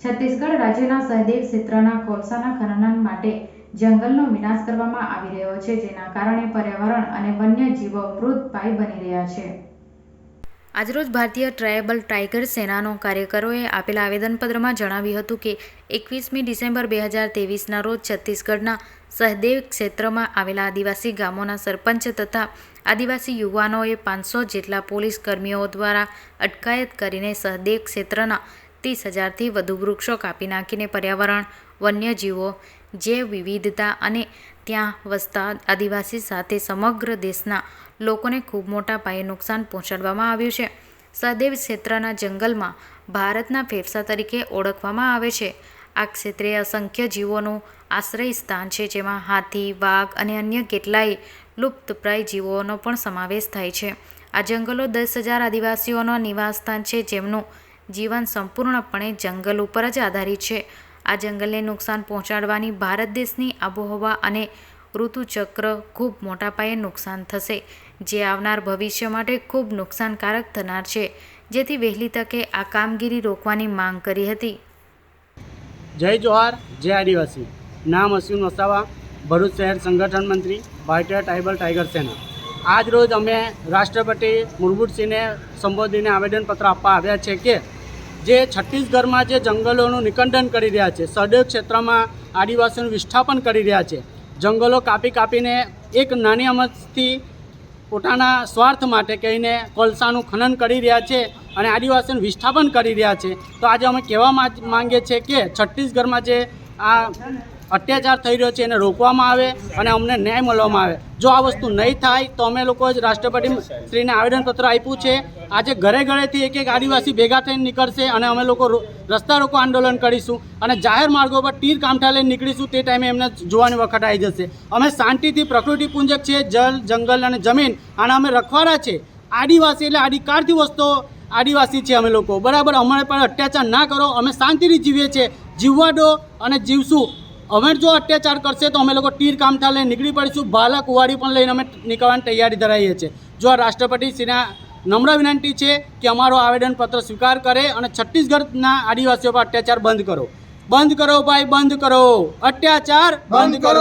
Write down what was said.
છત્તીસગઢ રાજ્યના સહદેવ ક્ષેત્રના કોલસાના ખનન માટે જંગલનો વિનાશ કરવામાં આવી રહ્યો છે, જેના કારણે પર્યાવરણ અને વન્યજીવો મૃતપાય બની રહ્યા છે. આજરોજ ભારતીય ટ્રાયબલ ટાઈગર સેનાનો કાર્યકરોએ આપેલા આવેદનપત્રમાં જણાવ્યું હતું કે, એકવીસમી ડિસેમ્બર બે હજાર તેવીસના રોજ છત્તીસગઢના સહદેવ ક્ષેત્રમાં આવેલા આદિવાસી ગામોના સરપંચ તથા આદિવાસી યુવાનોએ પાંચસો જેટલા પોલીસ કર્મીઓ દ્વારા અટકાયત કરીને સહદેવ ક્ષેત્રના ત્રીસ હજારથી વધુ વૃક્ષો કાપી નાખીને પર્યાવરણ વન્યજીવો જૈવ વિવિધતા અને ત્યાં વસતા આદિવાસી સાથે સમગ્ર દેશના લોકોને ખૂબ મોટા પાયે નુકસાન પહોંચાડવામાં આવ્યું છે. સહદેવ ક્ષેત્રના જંગલમાં ભારતના ફેફસા તરીકે ઓળખવામાં આવે છે. આ ક્ષેત્રે અસંખ્ય જીવોનું આશ્રય સ્થાન છે, જેમાં હાથી, વાઘ અને અન્ય કેટલાય લુપ્તપ્રાય જીવોનો પણ સમાવેશ થાય છે. આ જંગલો દસ હજાર આદિવાસીઓનો નિવાસસ્થાન છે, જેમનું જીવન સંપૂર્ણપણે જંગલ ઉપર જ આધારિત છે. આ જંગલને નુકસાન પહોંચાડવાની ભારત દેશની આબોહવા અને ઋતુચક્ર ખૂબ મોટા પાયે નુકસાન થશે, જે આવનાર ભવિષ્ય માટે ખૂબ નુકસાનકારક થનાર છે, જેથી વહેલી તકે આ કામગીરી રોકવાની માંગ કરી હતી. જય જોહાર, જય આદિવાસી. નામ અશ્વિન વસાવા, ભરૂચ શહેર સંગઠન મંત્રી, ભારતીય ટ્રાઇબલ ટાઈગર સેના. આજ રોજ અમે રાષ્ટ્રપતિ મુર્મુસિંહને સંબોધીને આવેદનપત્ર આપવા આવ્યા છે કે જે છત્તીસગઢમાં જે જંગલોનું નિકંદન કરી રહ્યા છે, સદૈવ ક્ષેત્રમાં આદિવાસીઓનું વિસ્થાપન કરી રહ્યા છે. જંગલો કાપી કાપીને એક નાની અમતથી પોતાના સ્વાર્થ માટે કહીને કોલસાનું ખનન કરી રહ્યા છે અને આદિવાસીનું વિસ્થાપન કરી રહ્યા છે. તો આજે અમે કહેવા માંગીએ છીએ કે છત્તીસગઢમાં જે આ અત્યાચાર થઈ રહ્યો છે એને રોકવામાં આવે અને અમને ન્યાય મળવામાં આવે. જો આ વસ્તુ નહીં થાય, તો અમે લોકો જ રાષ્ટ્રપતિ શ્રીને આવેદનપત્ર આપ્યું છે. આજે ઘરે ઘરેથી એક એક આદિવાસી ભેગા થઈને નીકળશે અને અમે લોકો રસ્તા રોકો આંદોલન કરીશું અને જાહેર માર્ગો પર તીર કામઠા લઈને નીકળીશું તે ટાઈમે એમને જોવાની વખત આવી જશે. અમે શાંતિથી પ્રકૃતિ પૂંજક છીએ જલ જંગલ અને જમીન અને અમે રખવાડા છે. આદિવાસી એટલે આદિકાળથી વસ્તુઓ આદિવાસી છે અમે લોકો. બરાબર, અમારે પર અત્યાચાર ના કરો, અમે શાંતિથી જીવીએ છીએ. જીવવા દો અને જીવશું. અમે જો અત્યાચાર કરશે તો અમે લોકો તીર કામઠા લઈને નીકળી પડીશું. ભાલા કુવાડી પણ લઈને અમે નીકળવાની તૈયારી ધરાવીએ છીએ. જો આ રાષ્ટ્રપતિ શ્રીના નમ્ર વિનંતી છે કે અમારો આવેદનપત્ર સ્વીકાર કરે અને છત્તીસગઢના આદિવાસીઓ પર અત્યાચાર બંધ કરો. બંધ કરો ભાઈ, બંધ કરો. અત્યાચાર બંધ કરો.